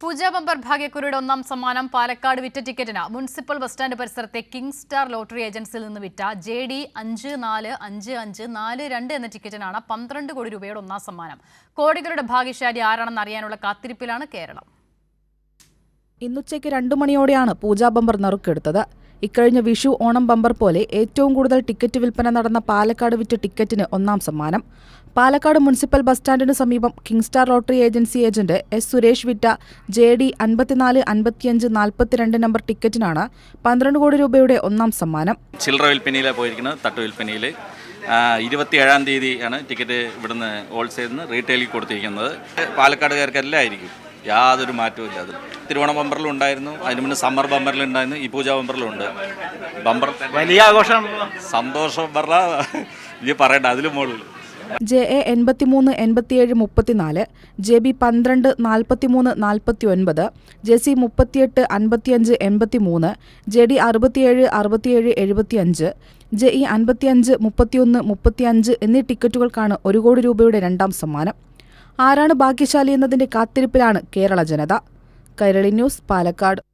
പൂജ bumper ഭാഗ്യക്കുറിയുടെ ഒന്നാം സമ്മാനം പാലക്കാട് വിറ്റ ടിക്കറ്റിന് മുനിസിപ്പൽ ബസ് സ്റ്റാൻഡ് പരിസരത്തെ കിങ് സ്റ്റാർ ലോട്ടറി ഏജൻസിയിൽ നിന്ന് വിറ്റ ജെ ഡി അഞ്ച് നാല് അഞ്ച് അഞ്ച് നാല് രണ്ട് എന്ന ടിക്കറ്റിനാണ് പന്ത്രണ്ട് കോടി രൂപയുടെ ഒന്നാം സമ്മാനം. കോടികളുടെ ഭാഗ്യശാലി ആരാണെന്ന് അറിയാനുള്ള കാത്തിരിപ്പിലാണ് കേരളം. ഇന്നുച്ചയ്ക്ക് രണ്ടു മണിയോടെയാണ് പൂജാ ബമ്പർ നറുക്കെടുത്തത്. ഇക്കഴിഞ്ഞ വിഷു ഓണം ബമ്പർ പോലെ ഏറ്റവും കൂടുതൽ ടിക്കറ്റ് വിൽപ്പന നടന്ന പാലക്കാട് വിറ്റ ടിക്കറ്റിന് ഒന്നാം സമ്മാനം. പാലക്കാട് മുനിസിപ്പൽ ബസ് സ്റ്റാൻഡിന് സമീപം king star lottery agency agent S Suresh വിറ്റ ജെ ഡി അൻപത്തിനാല് അൻപത്തിയഞ്ച് നാൽപ്പത്തിരണ്ട് നമ്പർ ടിക്കറ്റിനാണ് പന്ത്രണ്ട് കോടി രൂപയുടെ ഒന്നാം സമ്മാനം. ചില്ലറ വിൽപ്പനയിലാണ് പോയിരിക്കുന്നത് തട്ട് വിൽപ്പനയിൽ ഇരുപത്തിയേഴാം തീയതിയാണ് ടിക്കറ്റ് ഇവിടുന്ന് ഹോൾസെയിൽ നിന്ന് റീറ്റെയിലിൽ കൊടുത്തിരിക്കുന്നത്. പാലക്കാടുകാർക്കെല്ലാം ആയിരിക്കും. യാതൊരു മാറ്റവും ഇല്ല. അത് തിരുവോണ ബമ്പറിലും ഉണ്ടായിരുന്നു. അതിന് മുന്നേ സമ്മർ ബമ്പറിലും ഉണ്ടായിരുന്നു. ഈ പൂജ ബമ്പറിലും ഉണ്ട്. ബമ്പർ വലിയ ആഘോഷം. സന്തോഷം ബമ്പറ ഇനി പറയണ്ട. അതിലും മുകളിൽ. ജെ എ എൺപത്തിമൂന്ന് എൺപത്തിയേഴ് മുപ്പത്തിനാല് ജെ ബി പന്ത്രണ്ട് നാൽപ്പത്തിമൂന്ന് നാൽപ്പത്തി ഒൻപത് ജെ സി മുപ്പത്തിയെട്ട് അൻപത്തിയഞ്ച് എൺപത്തിമൂന്ന് ജെ ഡി അറുപത്തിയേഴ് അറുപത്തിയേഴ് എഴുപത്തിയഞ്ച് ജെ ഇ അൻപത്തിയഞ്ച് മുപ്പത്തിയൊന്ന് മുപ്പത്തിയഞ്ച് എന്നീ ടിക്കറ്റുകൾക്കാണ് ഒരു കോടി രൂപയുടെ രണ്ടാം സമ്മാനം. ആരാണ് ഭാഗ്യശാലി എന്നതിന്റെ കാത്തിരിപ്പിലാണ് കേരള ജനത. കൈരളി ന്യൂസ് പാലക്കാട്.